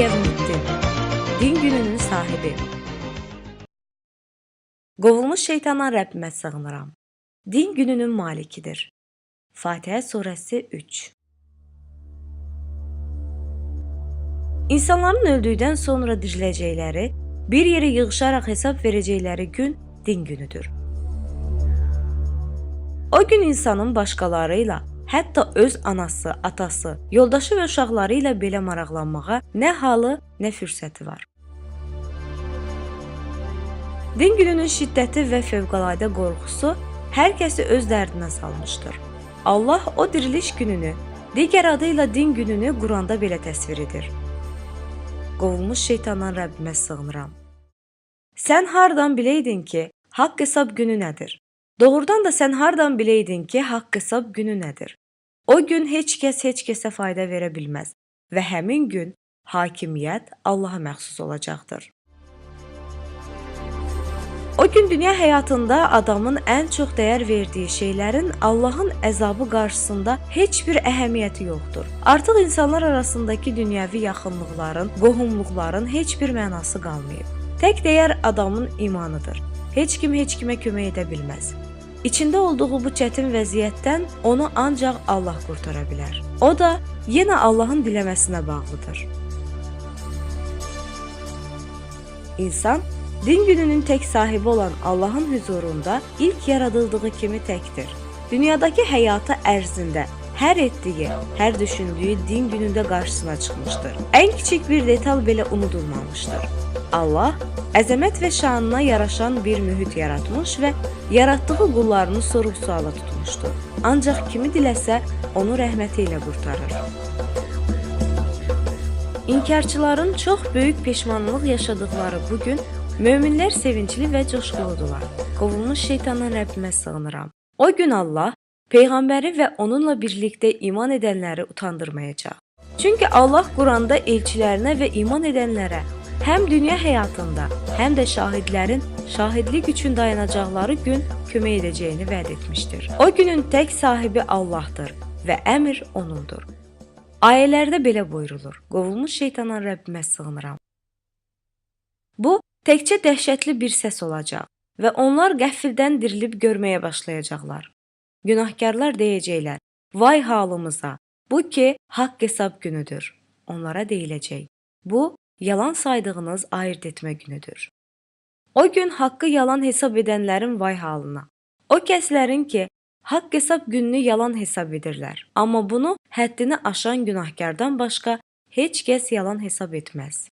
Gezmuttin, din gününün sahibi. Qovulmuş şeytandan Rəbbimə sığınıram. Din gününün malikidir. Fatihə surəsi 3 İnsanların öldükdən sonra diriləcəkləri, bir yerə yığışaraq hesab verəcəkləri gün din günüdür. O gün insanın başqaları ilə hətta öz anası, atası, yoldaşı və uşaqları ilə belə maraqlanmağa nə halı, nə fürsəti var. Din gününün şiddəti və fövqəladə qorxusu hər kəsi öz dərdinə salmışdır. Allah o diriliş gününü, digər adı ilə din gününü Quranda belə təsvir edir. Qovulmuş şeytandan Rəbbimə sığınıram. Sən hardan biləydin ki, haqq hesab günü nədir? Doğrudan da sən hardan biləydin ki, haqq hesab günü nədir? O gün heç kəs heç kəsə fayda verə bilməz və həmin gün hakimiyyət Allaha məxsus olacaqdır. O gün dünya həyatında adamın ən çox dəyər verdiyi şeylərin Allahın əzabı qarşısında heç bir əhəmiyyəti yoxdur. Artıq insanlar arasındakı dünyəvi yaxınlıqların, qohumluqların heç bir mənası qalmayıb. Tək dəyər adamın imanıdır. Heç kim heç kimə kömək edə bilməz. İçində olduğu bu çətin vəziyyətdən onu ancaq Allah qurtara bilər. O da yenə Allahın diləməsinə bağlıdır. İnsan din gününün tək sahibi olan Allahın huzurunda ilk yaradıldığı kimi təkdir. Dünyadakı həyatı ərzində hər etdiyi, hər düşündüyü din günündə qarşısına çıxmışdır. Ən kiçik bir detal belə unudulmamışdır. Allah əzəmət və şanına yaraşan bir mühit yaratmış və yaratdığı qullarını sorğu-suala tutmuşdur. Ancaq kimi diləsə, onu rəhməti ilə qurtarır. İnkarçıların çox böyük peşmanlıq yaşadıkları bu gün möminlər sevincli və coşquludular. Qovulmuş şeytandan Rəbbimə sığınıram. O gün Allah peyğəmbəri və onunla birlikdə iman edənləri utandırmayacaq. Çünki Allah Quranda elçilərinə və iman edənlərə həm dünya həyatında, həm də şahidlərin şahidlik üçün dayanacaqları gün kömək edəcəyini vəd etmişdir. O günün tək sahibi Allahdır və əmr onundur. Ayələrdə belə buyurulur: Qovulmuş şeytandan Rəbbimə sığınıram. Bu təkcə dəhşətli bir səs olacaq və onlar qəfildən dirilib görməyə başlayacaqlar. Günahkarlar deyəcəklər: "Vay halımıza! Bu ki haqq hesab günüdür." Onlara deyiləcək: "Bu yalan saydığınız ayırd etmə günüdür." O gün haqqı yalan hesab edənlərin vay halına. O kəslərin ki, haqq hesab gününü yalan hesab edirlər. Amma bunu həddini aşan günahkardan başqa heç kəs yalan hesab etməz.